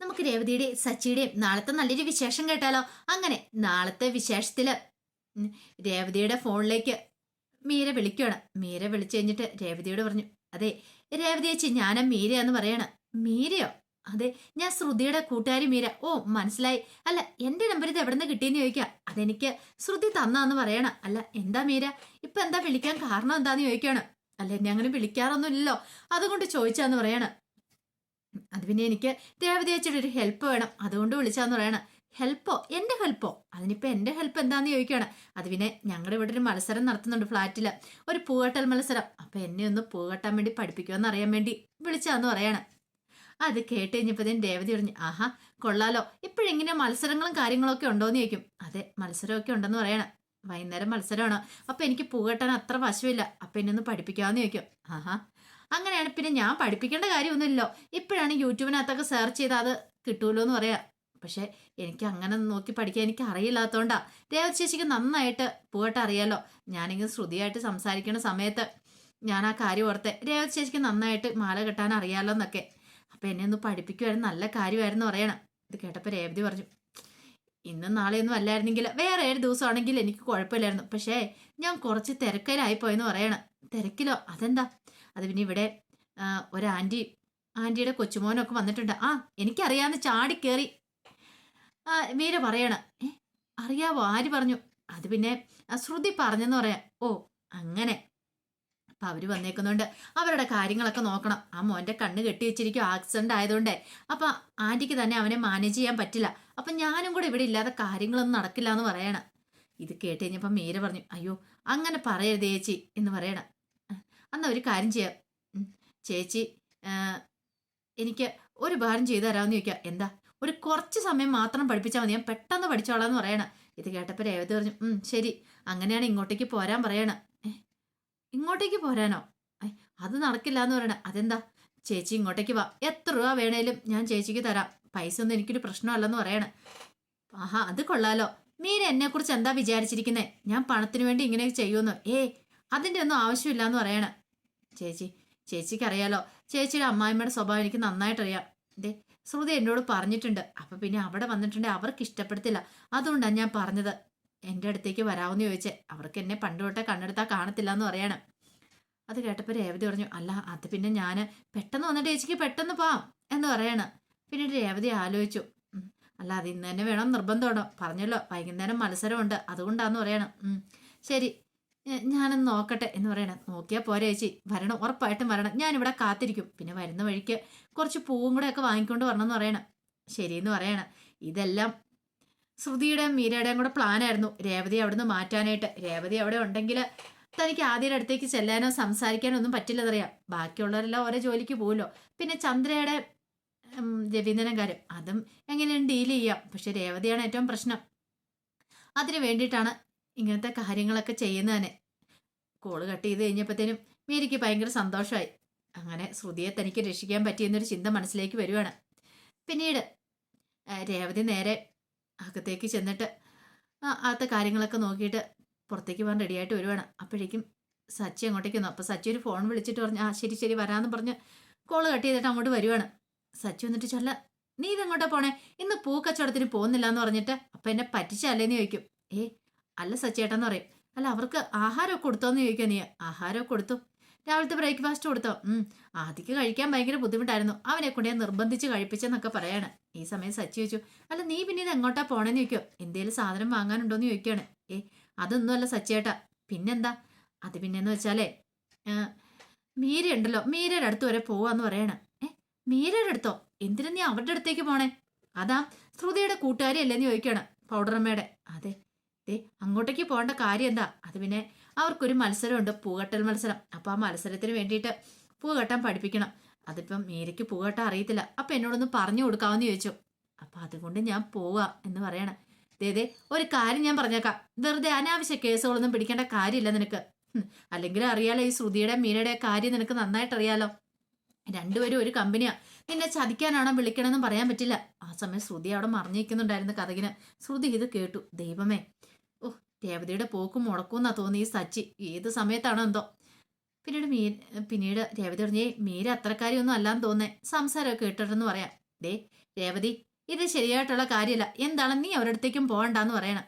നമുക്ക് രേവതിയുടെയും സച്ചിയുടെയും നാളത്തെ നല്ലൊരു വിശേഷം കേട്ടാലോ? അങ്ങനെ നാളത്തെ വിശേഷത്തിൽ രേവതിയുടെ ഫോണിലേക്ക് മീര വിളിക്കുകയാണ് മീര വിളിച്ചു കഴിഞ്ഞിട്ട് രേവതിയോട് പറഞ്ഞു അതെ രേവതി ചേച്ചി ഞാനാ എന്ന് പറയണ. മീരയോ? അതെ ഞാൻ ശ്രുതിയുടെ കൂട്ടുകാരി മീര. ഓ മനസ്സിലായി. അല്ല എന്റെ നമ്പർ ഇത് എവിടെ നിന്ന് കിട്ടിയെന്ന് ചോദിക്കാം. അതെനിക്ക് ശ്രുതി തന്നാന്ന് പറയണം. അല്ല എന്താ മീര? ഇപ്പൊ എന്താ വിളിക്കാൻ കാരണം എന്താന്ന് ചോദിക്കാണ്. അല്ല എന്നെ അങ്ങനെ വിളിക്കാറൊന്നുമില്ലല്ലോ. അതുകൊണ്ട് ചോദിച്ചാന്ന് പറയണ. അത് പിന്നെ എനിക്ക് ദേവതയച്ചിട്ട് ഒരു ഹെൽപ്പ് വേണം. അതുകൊണ്ട് വിളിച്ചാന്ന് പറയണം. ഹെൽപ്പോ എന്റെ ഹെൽപ്പോ അതിനിപ്പോ എന്റെ ഹെൽപ്പ് എന്താന്ന് ചോദിക്കുകയാണ്. അത് പിന്നെ ഞങ്ങളുടെ ഇവിടെ ഒരു മത്സരം നടത്തുന്നുണ്ട് ഫ്ലാറ്റിൽ ഒരു പൂകെട്ടൽ മത്സരം. അപ്പൊ എന്നെ ഒന്ന് പൂകെട്ടാൻ വേണ്ടി പഠിപ്പിക്കുമെന്ന് അറിയാൻ വേണ്ടി വിളിച്ചാന്ന് പറയാണ്. അത് കേട്ട് കഴിഞ്ഞപ്പോഴത്തേനും രേവതി പറഞ്ഞു ആഹാ കൊള്ളാലോ. ഇപ്പോഴെങ്ങനെ മത്സരങ്ങളും കാര്യങ്ങളൊക്കെ ഉണ്ടോന്ന് ചോദിക്കും. അതെ മത്സരമൊക്കെ ഉണ്ടെന്ന് പറയണം. വൈകുന്നേരം മത്സരമാണ്. അപ്പൊ എനിക്ക് പൂകെട്ടാൻ അത്ര വശമില്ല അപ്പൊ എന്നെ ഒന്ന് പഠിപ്പിക്കാമെന്ന് ചോദിക്കും. ആഹാ അങ്ങനെയാണ് പിന്നെ ഞാൻ പഠിപ്പിക്കേണ്ട കാര്യമൊന്നുമില്ലല്ലോ. ഇപ്പോഴാണ് യൂട്യൂബിനകത്തൊക്കെ സെർച്ച് ചെയ്താൽ അത് കിട്ടുമല്ലോ എന്ന് പറയാം. പക്ഷേ എനിക്ക് അങ്ങനെ നോക്കി പഠിക്കാൻ എനിക്ക് അറിയില്ലാത്തതുകൊണ്ടാ രേവതി ചേച്ചിക്ക് നന്നായിട്ട് പൂവട്ട അറിയാലോ. ഞാനിങ്ങനെ ശ്രുതിയായിട്ട് സംസാരിക്കുന്ന സമയത്ത് ഞാൻ ആ കാര്യം ഓർത്തെ. രേവതി ചേച്ചിക്ക് നന്നായിട്ട് മാല കെട്ടാൻ അറിയാലോ എന്നൊക്കെ അപ്പം എന്നെ ഒന്ന് പഠിപ്പിക്കുമായിരുന്നു നല്ല കാര്യമായിരുന്നു പറയണം. ഇത് കേട്ടപ്പോൾ രേവതി പറഞ്ഞു ഇന്നും നാളെയൊന്നും അല്ലായിരുന്നെങ്കിൽ വേറെ ഏഴ് ദിവസമാണെങ്കിൽ എനിക്ക് കുഴപ്പമില്ലായിരുന്നു. പക്ഷേ ഞാൻ കുറച്ച് തിരക്കിലായിപ്പോയെന്ന് പറയണം. തിരക്കിലോ? അതെന്താ? അത് പിന്നെ ഇവിടെ ഒരു ആന്റി ആന്റിയുടെ കൊച്ചുമോനൊക്കെ വന്നിട്ടുണ്ട്. ആ എനിക്കറിയാവുന്ന ചാടി കയറി മീര പറയണ. ഏ അറിയാവോ? ആര് പറഞ്ഞു? അത് പിന്നെ ശ്രുതി പറഞ്ഞെന്ന് പറയാം. ഓ അങ്ങനെ. അപ്പം അവർ വന്നേക്കുന്നുണ്ട് അവരുടെ കാര്യങ്ങളൊക്കെ നോക്കണം. ആ മോന്റെ കണ്ണ് കെട്ടി വെച്ചിരിക്കും ആക്സിഡന്റ് ആയതുകൊണ്ടേ അപ്പം ആന്റിക്ക് തന്നെ അവനെ മാനേജ് ചെയ്യാൻ പറ്റില്ല. അപ്പം ഞാനും കൂടെ ഇവിടെ ഇല്ലാതെ കാര്യങ്ങളൊന്നും നടക്കില്ല എന്ന് പറയണം. ഇത് കേട്ട് കഴിഞ്ഞപ്പം മീര പറഞ്ഞു അയ്യോ അങ്ങനെ പറയരുത് ചേച്ചി എന്ന് പറയണ. അന്ന് ഒരു കാര്യം ചെയ്യാം. ചേച്ചി എനിക്ക് ഒരു ഭാരം ചെയ്തു തരാമെന്ന് ചോദിക്കാം. എന്താ? ഒരു കുറച്ച് സമയം മാത്രം പഠിപ്പിച്ചാൽ മതി. ഞാൻ പെട്ടെന്ന് പഠിച്ചോളാന്ന് പറയണം. ഇത് കേട്ടപ്പോൾ രേവതി പറഞ്ഞു ശരി. അങ്ങനെയാണ് ഇങ്ങോട്ടേക്ക് പോരാൻ പറയണം. ഇങ്ങോട്ടേക്ക് പോരാനോ? അത് നടക്കില്ല എന്ന് പറയണം. അതെന്താ? ചേച്ചി ഇങ്ങോട്ടേക്ക് വാ. എത്ര രൂപ വേണേലും ഞാൻ ചേച്ചിക്ക് തരാം. പൈസ ഒന്നും എനിക്കൊരു പ്രശ്നമല്ലെന്ന് പറയണം. ആഹാ അത് കൊള്ളാലോ. മീര എന്നെ കുറിച്ച് എന്താ വിചാരിച്ചിരിക്കുന്നത് ഞാൻ പണത്തിന് വേണ്ടി ഇങ്ങനെ ചെയ്യുമെന്നോ? ഏ അതിന്റെ ഒന്നും ആവശ്യമില്ല എന്ന് പറയണ. ചേച്ചി ചേച്ചിക്ക് അറിയാലോ. ചേച്ചിയുടെ അമ്മായിമ്മയുടെ സ്വഭാവം എനിക്ക് നന്നായിട്ടറിയാം. ദേ ശ്രുതി എന്നോട് പറഞ്ഞിട്ടുണ്ട്. അപ്പൊ പിന്നെ അവിടെ വന്നിട്ടുണ്ടെങ്കിൽ അവർക്ക് ഇഷ്ടപ്പെടുത്തില്ല. അതുകൊണ്ടാണ് ഞാൻ പറഞ്ഞത്. എന്റെ അടുത്തേക്ക് വരാമെന്ന് ചോദിച്ചേ. അവർക്ക് എന്നെ പണ്ട് തൊട്ടേ കണ്ണെടുത്താൽ കാണത്തില്ല എന്ന് പറയണം. അത് കേട്ടപ്പോൾ രേവതി പറഞ്ഞു അല്ല അത് പിന്നെ ഞാൻ പെട്ടെന്ന് വന്നിട്ട് ചേച്ചിക്ക് പെട്ടെന്ന് പോവാം എന്ന് പറയണം. പിന്നീട് രേവതി ആലോചിച്ചു. അല്ല അത് ഇന്ന് തന്നെ വേണം നിർബന്ധമാണോ പറഞ്ഞല്ലോ വൈകുന്നേരം മത്സരമുണ്ട്. അതുകൊണ്ടാന്ന് പറയണം. ശരി ഞാനൊന്ന് നോക്കട്ടെ എന്ന് പറയണം. നോക്കിയാൽ പോരെ ചേച്ചി. വരണം ഉറപ്പായിട്ടും വരണം. ഞാനിവിടെ കാത്തിരിക്കും. പിന്നെ വരുന്ന വഴിക്ക് കുറച്ച് പൂവും കൂടെ ഒക്കെ വാങ്ങിക്കൊണ്ട് വരണം എന്ന് പറയണം. ശരിയെന്ന് പറയണം. ഇതെല്ലാം ശ്രുതിയുടെയും മീരയുടെയും കൂടെ പ്ലാനായിരുന്നു രേവതി അവിടുന്ന് മാറ്റാനായിട്ട്. രേവതി അവിടെ ഉണ്ടെങ്കിൽ തനിക്ക് ആദ്യയുടെ അടുത്തേക്ക് ചെല്ലാനോ സംസാരിക്കാനോ ഒന്നും പറ്റില്ലെന്നറിയാം. ബാക്കിയുള്ളവരെല്ലാം ഓരോ ജോലിക്ക് പോകുമല്ലോ പിന്നെ ചന്ദ്രയുടെ രവീന്ദ്രൻ അതും എങ്ങനെയും ഡീൽ ചെയ്യാം. പക്ഷെ രേവതിയാണ് ഏറ്റവും പ്രശ്നം. അതിനു വേണ്ടിയിട്ടാണ് ഇങ്ങനത്തെ കാര്യങ്ങളൊക്കെ ചെയ്യുന്നതന്നെ. കോൾ കട്ട് ചെയ്ത് കഴിഞ്ഞപ്പോഴത്തേനും മേരിക്ക് ഭയങ്കര സന്തോഷമായി. അങ്ങനെ ശ്രുതിയെ തനിക്ക് രക്ഷിക്കാൻ പറ്റിയെന്നൊരു ചിന്ത മനസ്സിലേക്ക് വരുവാണ്. പിന്നീട് രേവതി നേരെ അകത്തേക്ക് ചെന്നിട്ട് അകത്തെ കാര്യങ്ങളൊക്കെ നോക്കിയിട്ട് പുറത്തേക്ക് പോകാൻ റെഡിയായിട്ട് വരുവാണ്. അപ്പോഴേക്കും സച്ചി അങ്ങോട്ടേക്ക് വന്നു. അപ്പോൾ സച്ചി ഒരു ഫോൺ വിളിച്ചിട്ട് പറഞ്ഞു ആ ശരി ശരി വരാമെന്ന് പറഞ്ഞ് കോൾ കട്ട് ചെയ്തിട്ട് അങ്ങോട്ട് വരുവാണ്. സച്ചി വന്നിട്ട് ചൊല്ല നീ ഇതെങ്ങോട്ടാ പോണേ? ഇന്ന് പൂ കച്ചവടത്തിന് പോകുന്നില്ല എന്ന് പറഞ്ഞിട്ട് അപ്പം എന്നെ പറ്റിച്ചല്ലേന്ന് ചോദിക്കും. ഏ അല്ല സച്ചേട്ടാന്ന് പറയും അല്ല അവർക്ക് ആഹാരമൊക്കെ കൊടുത്തോന്ന് ചോദിക്കാൻ നീ ആഹാരമൊക്കെ കൊടുത്തു? രാവിലത്തെ ബ്രേക്ക്ഫാസ്റ്റ് കൊടുത്തോ? ഉം ആദ്യക്ക് കഴിക്കാൻ ഭയങ്കര ബുദ്ധിമുട്ടായിരുന്നു. അവനെ കൊണ്ട് ഞാൻ നിർബന്ധിച്ച് കഴിപ്പിച്ചെന്നൊക്കെ പറയാണ്. ഈ സമയം സച്ചി ചോദിച്ചു അല്ല നീ പിന്നെ ഇത് എങ്ങോട്ടാ പോണെന്ന് ചോദിക്കോ? എന്തേലും സാധനം വാങ്ങാനുണ്ടോന്ന് ചോദിക്കുകയാണ് ഏ അതൊന്നുമല്ല സച്ചേട്ടാ പിന്നെന്താ? അത് പിന്നെന്ന് വെച്ചാലേ മീര ഉണ്ടല്ലോ മീരയുടെ അടുത്ത് വരെ പോവാന്ന് പറയണ. ഏ മീരയുടെ അടുത്തോ? എന്തിനാ നീ അവരുടെ അടുത്തേക്ക് പോണേ? അതാ ശ്രുതിയുടെ കൂട്ടുകാരി അല്ലേന്ന് ചോദിക്കുകയാണ് പൗഡറമ്മയുടെ. അതെ ദേ അങ്ങോട്ടേക്ക് പോകേണ്ട കാര്യം എന്താ? അത് പിന്നെ അവർക്കൊരു മത്സരമുണ്ട് പൂകെട്ടൽ മത്സരം. അപ്പം ആ മത്സരത്തിന് വേണ്ടിയിട്ട് പൂകെട്ടാൻ പഠിപ്പിക്കണം. അതിപ്പം മീരയ്ക്ക് പൂകെട്ടാൻ അറിയത്തില്ല. അപ്പം എന്നോടൊന്ന് പറഞ്ഞു കൊടുക്കാമെന്ന് ചോദിച്ചു. അപ്പം അതുകൊണ്ട് ഞാൻ പോവാ എന്ന് പറയണം. ദേ ഒരു കാര്യം ഞാൻ പറഞ്ഞേക്കാം. വെറുതെ അനാവശ്യ കേസുകളൊന്നും പിടിക്കേണ്ട കാര്യമില്ല നിനക്ക്. അല്ലെങ്കിൽ അറിയാലോ ഈ ശ്രുതിയുടെ മീരയുടെ കാര്യം നിനക്ക് നന്നായിട്ട് അറിയാലോ രണ്ടുപേരും ഒരു കമ്പനിയാ. നിന്നെ ചതിക്കാനാണോ വിളിക്കണമെന്നും പറയാൻ പറ്റില്ല. ആ സമയം ശ്രുതി അവിടെ മറിഞ്ഞിരിക്കുന്നുണ്ടായിരുന്നു കഥകിന്. ശ്രുതി ഇത് കേട്ടു. ദൈവമേ രേവതിയുടെ പോക്കും മുടക്കും എന്നാ തോന്നി ഈ സച്ചി. ഏത് സമയത്താണോ എന്തോ. പിന്നീട് മീ പിന്നീട് രേവതി പറഞ്ഞേ മീര അത്രക്കാരിയൊന്നും അല്ലാന്ന് തോന്നേ സംസാരമൊക്കെ കേട്ടിട്ടെന്ന് പറയാം. ദേ രേവതി ഇത് ശരിയായിട്ടുള്ള കാര്യമല്ല എന്താണ് നീ അവരടുത്തേക്കും പോകണ്ടെന്ന് പറയണം?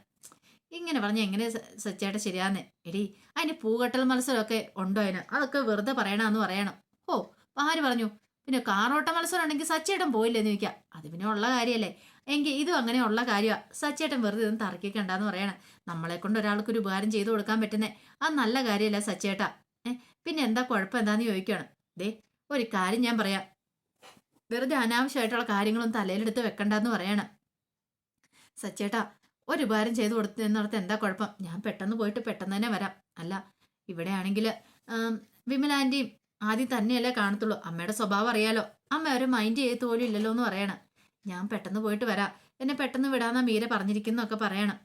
ഇങ്ങനെ പറഞ്ഞ എങ്ങനെ സച്ചേട്ട ശരിയാന്ന് എടി അതിന് പൂകെട്ടൽ മത്സരമൊക്കെ ഉണ്ടോ അതിന്? അതൊക്കെ വെറുതെ പറയണമെന്ന് പറയണം. ഓ ആര് പറഞ്ഞു? പിന്നെ കാറോട്ട മത്സരം ഉണ്ടെങ്കിൽ സച്ചേട്ടൻ പോയില്ലെന്ന് ചോദിക്കാം. അത് പിന്നെ ഉള്ള കാര്യമല്ലേ എങ്കിൽ ഇതും അങ്ങനെയുള്ള കാര്യമാണ് സച്ചേട്ടൻ വെറുതെ ഇതൊന്നും തർക്കിക്കണ്ടെന്ന് പറയണേ. നമ്മളെ കൊണ്ട് ഒരാൾക്ക് ഒരു ഉപകാരം ചെയ്തു കൊടുക്കാൻ പറ്റുന്നേ. ആ നല്ല കാര്യമല്ല സച്ചേട്ടാ. പിന്നെ എന്താ കുഴപ്പം എന്താന്ന് ചോദിക്കുകയാണ് ദേ ഒരു കാര്യം ഞാൻ പറയാം. വെറുതെ അനാവശ്യമായിട്ടുള്ള കാര്യങ്ങളൊന്നും തലയിലെടുത്ത് വെക്കണ്ടെന്ന് പറയണം. സച്ചേട്ടാ ഒരു ഉപകാരം ചെയ്തു കൊടുത്തു എന്നിടത്ത് എന്താ കുഴപ്പം? ഞാൻ പെട്ടെന്ന് പോയിട്ട് പെട്ടെന്ന് തന്നെ വരാം. അല്ല ഇവിടെ ആണെങ്കിൽ വിമല ആന്റിയും ആദ്യം തന്നെയല്ലേ കാണത്തുള്ളൂ. അമ്മയുടെ സ്വഭാവം അറിയാലോ. അമ്മ ഒരു മൈൻഡ് ചെയ്ത് പോലും ഇല്ലല്ലോ എന്ന് പറയണം. ഞാൻ പെട്ടെന്ന് പോയിട്ട് വരാം. എന്നെ പെട്ടെന്ന് വിടാന്നാ മീര പറഞ്ഞിരിക്കുന്നൊക്കെ പറയണം.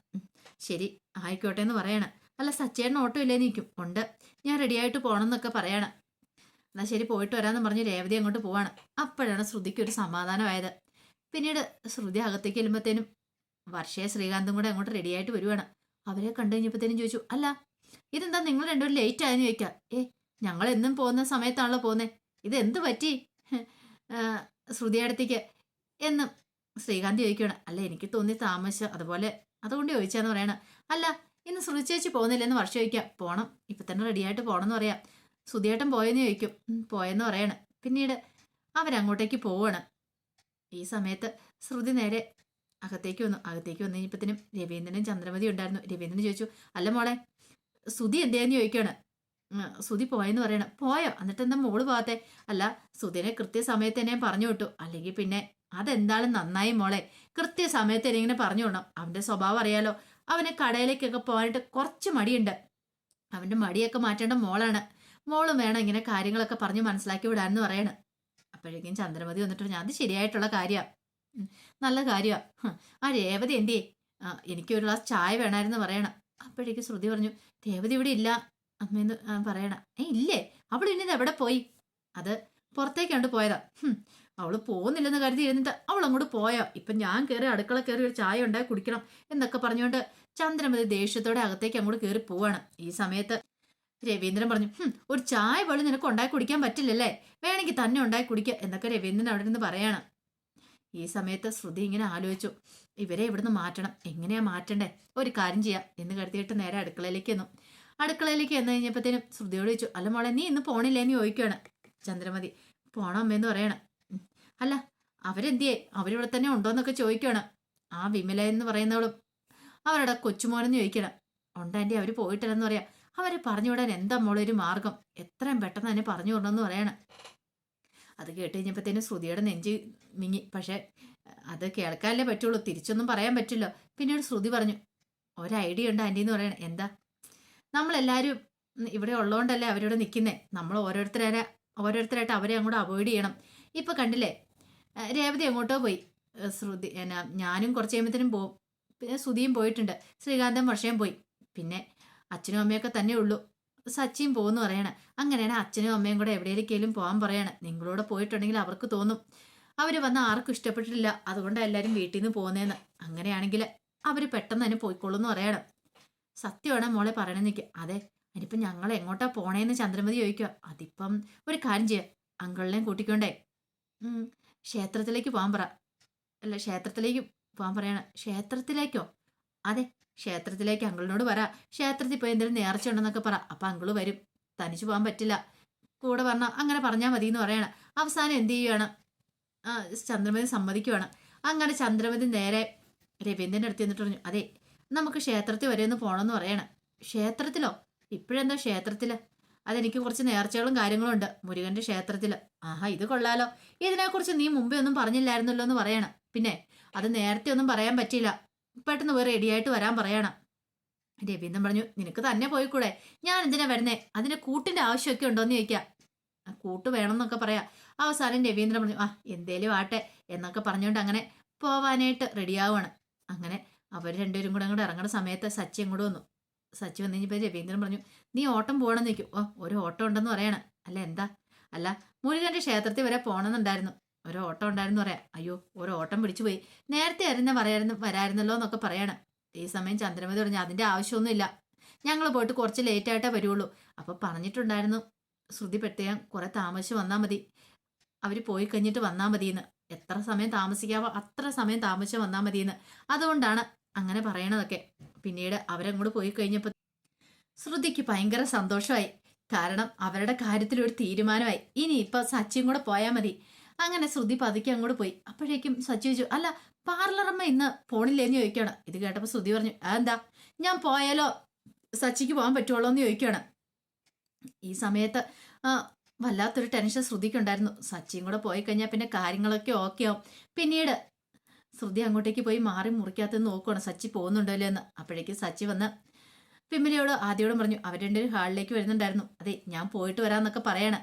ശരി ആയിക്കോട്ടെ എന്ന് പറയണം. അല്ല സച്ചേട്ടൻ ഓട്ടോ ഇല്ലേ നിൽക്കും ഉണ്ട്. ഞാൻ റെഡിയായിട്ട് പോകണം എന്നൊക്കെ പറയണം. എന്നാൽ ശരി പോയിട്ട് വരാമെന്ന് പറഞ്ഞ് രേവതി അങ്ങോട്ട് പോവാണ്. അപ്പോഴാണ് ശ്രുതിക്ക് ഒരു സമാധാനമായത്. പിന്നീട് ശ്രുതി അകത്തേക്ക് ചെല്ലുമ്പോഴത്തേനും വർഷയെ ശ്രീകാന്തും കൂടെ അങ്ങോട്ട് റെഡിയായിട്ട് വരുവാണ്. അവരെ കണ്ടു കഴിഞ്ഞപ്പോഴത്തേനും ചോദിച്ചു അല്ല ഇതെന്താ നിങ്ങൾ രണ്ടുപേരും ലേറ്റ് ആയെന്ന് ചോദിക്കാം? ഏ ഞങ്ങൾ എന്നും പോകുന്ന സമയത്താണല്ലോ പോകുന്നത് ഇത് എന്ത് പറ്റി ശ്രുതിയടുത്തേക്ക് എന്നും ശ്രീകാന്ത് ചോദിക്കുകയാണ് അല്ല എനിക്ക് തോന്നി താമസം അതുപോലെ അതുകൊണ്ട് ചോദിച്ചാന്ന് പറയണം. അല്ല ഇന്ന് ശ്രുതി ചേച്ചി പോകുന്നില്ലെന്ന് വർഷം ചോദിക്കാം. പോണം. ഇപ്പൊ തന്നെ റെഡിയായിട്ട് പോണം എന്ന് പറയാം. സുധിയേട്ടൻ പോയെന്ന് ചോദിക്കും. "ഉം, പോയെന്ന് പറയണം. പിന്നീട് അവരങ്ങോട്ടേക്ക് പോവാണ്. ഈ സമയത്ത് ശ്രുതി നേരെ അകത്തേക്ക് വന്നു. അകത്തേക്ക് വന്നു കഴിഞ്ഞപ്പത്തിനും രവീന്ദ്രനും ചന്ദ്രമതി ഉണ്ടായിരുന്നു. രവീന്ദ്രൻ ചോദിച്ചു അല്ല മോളെ സുധി എന്തേന്ന് ചോദിക്കാണ് ഉം, സുധി പോയെന്ന് പറയണം. പോയോ? എന്നിട്ട് എന്താ മോൾ പോകാത്തെ അല്ല സുധിനെ കൃത്യസമയത്ത് തന്നെ പറഞ്ഞു വിട്ടു. അല്ലെങ്കിൽ പിന്നെ അതെന്തായാലും നന്നായി മോളെ? കൃത്യസമയത്ത് ഇങ്ങനെ പറഞ്ഞു വിടണം. അവന്റെ സ്വഭാവം അറിയാലോ. അവന് കടയിലേക്കൊക്കെ പോകാനായിട്ട് കുറച്ച് മടിയുണ്ട്. അവന്റെ മടിയൊക്കെ മാറ്റേണ്ട മോളാണ്. മോളും വേണം ഇങ്ങനെ കാര്യങ്ങളൊക്കെ പറഞ്ഞ് മനസ്സിലാക്കി വിടാന്ന് പറയണം. അപ്പോഴേക്കും ചന്ദ്രമതി വന്നിട്ട് ഞാൻ അത് ശരിയായിട്ടുള്ള കാര്യമാണ് നല്ല കാര്യമാണ് ആ രേവതി എന്തേ എനിക്ക് ഒരു ഗ്ലാസ് ചായ വേണമായിരുന്നു പറയണം. അപ്പോഴേക്കും ശ്രുതി പറഞ്ഞു രേവതി ഇവിടെ ഇല്ല. അമ്മയെന്ന് പറയണം ഏ ഇല്ലേ? അവൾ ഇനി എവിടെ പോയി? അത് പുറത്തേക്കാണ്ട് പോയതാ. ഹും, അവൾ പോകുന്നില്ലെന്ന് കരുതി ഇരുന്നിട്ട് അവൾ അങ്ങോട്ട് പോയോ. ഇപ്പം ഞാൻ കയറി അടുക്കള കയറി ഒരു ചായ ഉണ്ടായി കുടിക്കണം എന്നൊക്കെ പറഞ്ഞുകൊണ്ട് ചന്ദ്രമതി ദേഷ്യത്തോടെ അകത്തേക്ക് അങ്ങോട്ട് കയറി പോവാണ്. ഈ സമയത്ത് രവീന്ദ്രൻ പറഞ്ഞു ഒരു ചായ പോലും നിനക്ക് ഉണ്ടായി കുടിക്കാൻ പറ്റില്ലല്ലേ? വേണമെങ്കിൽ തന്നെ ഉണ്ടായി കുടിക്കുക എന്നൊക്കെ രവീന്ദ്രൻ അവിടെ നിന്ന് പറയാണ്. ഈ സമയത്ത് ശ്രുതി ഇങ്ങനെ ആലോചിച്ചു ഇവരെ ഇവിടുന്ന് മാറ്റണം. എങ്ങനെയാ മാറ്റണ്ടേ? ഒരു കാര്യം ചെയ്യാം എന്ന് കരുതിയിട്ട് നേരെ അടുക്കളയിലേക്ക് എന്നു അടുക്കളയിലേക്ക് എന്ന് കഴിഞ്ഞപ്പോഴത്തേനും ശ്രുതിയോട് ചോദിച്ചു അല്ല മോളെ നീ ഇന്ന് പോണില്ലേ? നീ ചോദിക്കുകയാണ് ചന്ദ്രമതി. പോണം അമ്മയെന്ന് പറയണം. "ഉം. അല്ല അവരെന്തിയേ? അവരിവിടെ തന്നെ ഉണ്ടോന്നൊക്കെ ചോദിക്കുകയാണ് ആ വിമല എന്ന് പറയുന്നവളും അവരുടെ കൊച്ചുമോനെന്ന് ചോദിക്കണം. ഉണ്ടാന്റെ അവർ പോയിട്ടില്ലെന്ന് പറയാം. അവരെ പറഞ്ഞു പറഞ്ഞുവിടാൻ എന്താ മോളെ ഒരു മാർഗം? എത്രയും പെട്ടെന്ന് തന്നെ പറഞ്ഞു വിടണമെന്ന് പറയണം. അത് കേട്ട് കഴിഞ്ഞപ്പോഴത്തേനും ശ്രുതിയുടെ നെഞ്ച് മിങ്ങി. പക്ഷെ അത് കേൾക്കാനല്ലേ പറ്റുള്ളൂ. തിരിച്ചൊന്നും പറയാൻ പറ്റില്ല. പിന്നീട് ശ്രുതി പറഞ്ഞു ഒരു ഐഡിയ ഉണ്ട് ആന്റി എന്ന് പറയണേ. എന്താ? നമ്മളെല്ലാവരും ഇവിടെ ഉള്ളതുകൊണ്ടല്ലേ അവരോട് നിൽക്കുന്നേ. നമ്മൾ ഓരോരുത്തരെ ഓരോരുത്തരായിട്ട് അവരെ അങ്ങോട്ട് അവോയ്ഡ് ചെയ്യണം. ഇപ്പം കണ്ടില്ലേ രേവതി എങ്ങോട്ടോ പോയി. ശ്രുതി എന്നാ ഞാനും കുറച്ച് കഴിയുമ്പോഴത്തേനും പോവും പിന്നെ ശ്രുതിയും പോയിട്ടുണ്ട്. ശ്രീകാന്തം വർഷയും പോയി. പിന്നെ അച്ഛനും അമ്മയൊക്കെ തന്നെ ഉള്ളൂ. സച്ചിയും പോകുന്നു പറയണേ. അങ്ങനെയാണ് അച്ഛനും അമ്മയും കൂടെ എവിടെയെങ്കിലും പോകാൻ പറയണേ. നിങ്ങളോട് പോയിട്ടുണ്ടെങ്കിൽ അവർക്ക് തോന്നും. അവർ വന്ന് ആർക്കും ഇഷ്ടപ്പെട്ടിട്ടില്ല. അതുകൊണ്ടാണ് എല്ലാവരും വീട്ടിൽ നിന്ന് പോകുന്നതെന്ന് അങ്ങനെയാണെങ്കിൽ അവർ പെട്ടെന്ന് തന്നെ പോയിക്കോളൂ എന്ന് പറയണം. സത്യമാണ് മോളെ പറയണെന്ന് നിൽക്കുക അതെ അതിനിപ്പം ഞങ്ങൾ എങ്ങോട്ടാ പോണേന്ന് ചന്ദ്രമതി ചോദിക്കുക അതിപ്പം ഒരു കാര്യം ചെയ്യുക അങ്കിളിനെയും കൂട്ടിക്കൊണ്ടേ. ക്ഷേത്രത്തിലേക്ക് പോകാൻ പറ. അല്ല ക്ഷേത്രത്തിലേക്ക് പോകാൻ പറയണം. ക്ഷേത്രത്തിലേക്കോ? അതെ ക്ഷേത്രത്തിലേക്ക് അങ്കിളിനോട് പറ. ക്ഷേത്രത്തിൽ പോയി എന്തെങ്കിലും നേർച്ച ഉണ്ടെന്നൊക്കെ പറ. അപ്പം അങ്കിൾ വരും. തനിച്ചു പോകാൻ പറ്റില്ല. കൂടെ പറഞ്ഞ അങ്ങനെ പറഞ്ഞാൽ മതി എന്ന് പറയണം. അവസാനം എന്ത് ചെയ്യുകയാണ് ചന്ദ്രമതി സമ്മതിക്കുവാണ്. അങ്ങനെ ചന്ദ്രമതി നേരെ രവീന്ദ്രന്റെ അടുത്ത് എന്നിട്ട് പറഞ്ഞു അതെ നമുക്ക് ക്ഷേത്രത്തിൽ വരെ ഒന്ന് പോകണമെന്ന് പറയണം. ക്ഷേത്രത്തിലോ? ഇപ്പോഴെന്താ ക്ഷേത്രത്തിൽ അതെനിക്ക് കുറച്ച് നേർച്ചകളും കാര്യങ്ങളും ഉണ്ട് മുരുകന്റെ ക്ഷേത്രത്തിൽ ആഹാ ഇത് കൊള്ളാലോ. ഇതിനെക്കുറിച്ച് നീ മുമ്പേ ഒന്നും പറഞ്ഞില്ലായിരുന്നല്ലോ എന്ന് പറയണം. പിന്നെ അത് നേരത്തെ ഒന്നും പറയാൻ പറ്റിയില്ല. പെട്ടെന്ന് പോയി റെഡിയായിട്ട് വരാൻ പറയണം. രവീന്ദ്രൻ പറഞ്ഞു നിനക്ക് തന്നെ പോയിക്കൂടെ? ഞാൻ എന്തിനാ വരുന്നേ? അതിന് കൂട്ടിന്റെ ആവശ്യമൊക്കെ ഉണ്ടോന്ന് ചോദിക്കാം. "ആ, കൂട്ട് വേണമെന്നൊക്കെ പറയാം. അവസാനം രവീന്ദ്രൻ പറഞ്ഞു ആ എന്തേലും ആട്ടെ എന്നൊക്കെ പറഞ്ഞുകൊണ്ട് അങ്ങനെ പോവാനായിട്ട് റെഡിയാവുകയാണ് അങ്ങനെ അവർ രണ്ടുപേരും കൂടെ അങ്ങോട്ട് ഇറങ്ങുന്ന സമയത്ത് സച്ചി അങ്ങോട്ട് വന്നു. സച്ചി വന്നു കഴിഞ്ഞപ്പോൾ രവീന്ദ്രൻ പറഞ്ഞു നീ ഓട്ടം പോകണമെന്ന് നിൽക്കും ഓ ഒരു ഓട്ടം ഉണ്ടെന്ന് പറയണം. അല്ല എന്താ? അല്ല മുരുകന്റെ ക്ഷേത്രത്തിൽ വരെ പോകണമെന്നുണ്ടായിരുന്നു ഒരു ഓട്ടം ഉണ്ടായിരുന്നു പറയാം. അയ്യോ ഒരു ഓട്ടം പിടിച്ചു പോയി. നേരത്തെ ആയിരുന്നു പറയായിരുന്നു വരായിരുന്നല്ലോ എന്നൊക്കെ പറയണം. ഈ സമയം ചന്ദ്രമതി പറഞ്ഞു അതിന്റെ ആവശ്യമൊന്നുമില്ല ഞങ്ങൾ പോയിട്ട് കുറച്ച് ലേറ്റ് ആയിട്ടേ വരുള്ളൂ അപ്പോൾ പറഞ്ഞിട്ടുണ്ടായിരുന്നു ശ്രുതി പെട്ടയാൻ കുറെ താമസിച്ച് വന്നാൽ മതി. അവർ പോയി കഴിഞ്ഞിട്ട് വന്നാൽ മതിയെന്ന്. എത്ര സമയം താമസിക്കാവോ അത്ര സമയം താമസിച്ച് വന്നാൽ മതിയെന്ന്. അതുകൊണ്ടാണ് അങ്ങനെ പറയണതൊക്കെ. പിന്നീട് അവരങ്ങോട്ട് പോയി കഴിഞ്ഞപ്പോൾ ശ്രുതിക്ക് ഭയങ്കര സന്തോഷമായി. കാരണം അവരുടെ കാര്യത്തിൽ ഒരു തീരുമാനമായി. ഇനി ഇപ്പൊ സച്ചിയും കൂടെ പോയാൽ മതി. അങ്ങനെ ശ്രുതി പതുക്കെ അങ്ങോട്ട് പോയി. അപ്പോഴേക്കും സച്ചി ചോദിച്ചു അല്ല പാർലറമ്മ ഇന്ന് ഫോണില്ലേന്ന് ചോദിക്കുകയാണ്. ഇത് കേട്ടപ്പോൾ ശ്രുതി പറഞ്ഞു അതെന്താ? ഞാൻ പോയാലോ? സച്ചിക്ക് പോകാൻ പറ്റുള്ളൂ എന്ന് ചോദിക്കുകയാണ്. ഈ സമയത്ത് വല്ലാത്തൊരു ടെൻഷൻ ശ്രുതിക്കുണ്ടായിരുന്നു. സച്ചിയും കൂടെ പോയി കഴിഞ്ഞാൽ പിന്നെ കാര്യങ്ങളൊക്കെ ഓക്കെ ആവും. പിന്നീട് ശ്രുതി അങ്ങോട്ടേക്ക് പോയി മാറി മുറിക്കാത്ത നോക്കുകയാണ് സച്ചി പോകുന്നുണ്ടോ എന്ന്. അപ്പോഴേക്ക് സച്ചി വന്ന് പിമ്മിലിയോട് ആദ്യയോടും പറഞ്ഞു അവർ രണ്ടുപേരും ഹാളിലേക്ക് വരുന്നുണ്ടായിരുന്നു. അതെ ഞാൻ പോയിട്ട് വരാമെന്നൊക്കെ പറയണ.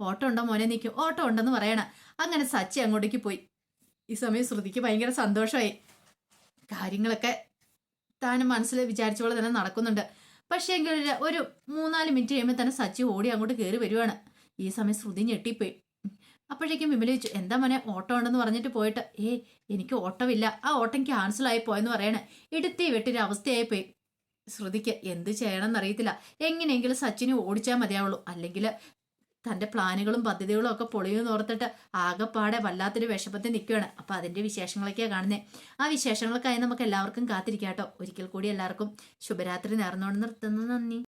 ഓട്ടോ ഉണ്ടോ മോനെ നിൽക്കും ഓട്ടോ ഉണ്ടെന്ന് പറയണ. അങ്ങനെ സച്ചി അങ്ങോട്ടേക്ക് പോയി. ഈ സമയം ശ്രുതിക്ക് ഭയങ്കര സന്തോഷമായി. കാര്യങ്ങളൊക്കെ താനും മനസ്സിൽ വിചാരിച്ച പോലെ തന്നെ നടക്കുന്നുണ്ട്. പക്ഷേ എങ്കിൽ ഒരു മൂന്നാൽ മിനിറ്റ് കഴിയുമ്പോൾ തന്നെ സച്ചി ഓടി അങ്ങോട്ട് കയറി വരുവാണ്. ഈ സമയം ശ്രുതി ഞെട്ടിപ്പോയി. അപ്പോഴേക്കും വിമല ചോദിച്ചു എന്താ മോനെ ഓട്ടോ ഉണ്ടെന്ന് പറഞ്ഞിട്ട് പോയിട്ട്? ഏ എനിക്ക് ഓട്ടമില്ല. ആ ഓട്ടം ക്യാൻസൽ ആയി പോയെന്ന് പറയണ. ഇടുത്തി വെട്ടിന് അവസ്ഥയായി പോയി ശ്രുതിക്ക് എന്ത് ചെയ്യണമെന്ന് എന്നറിയത്തില്ല എങ്ങനെയെങ്കിലും സച്ചിനെ ഓടിച്ചാൽ മതിയാവുള്ളൂ. അല്ലെങ്കിൽ തന്റെ പ്ലാനുകളും പദ്ധതികളും ഒക്കെ പൊളിയുമെന്ന് ഓർത്തിട്ട് ആകെപ്പാടെ വല്ലാത്തൊരു വിഷമത്തിൽ നിൽക്കുകയാണ്. അപ്പോൾ അതിന്റെ വിശേഷങ്ങളൊക്കെയാണ് കാണുന്നത് ആ വിശേഷങ്ങൾക്കായി നമുക്ക് എല്ലാവർക്കും കാത്തിരിക്കാം കേട്ടോ. ഒരിക്കൽ കൂടി എല്ലാവർക്കും ശുഭരാത്രി നേർന്നുകൊണ്ട് നിർത്തുന്നു. നന്ദി.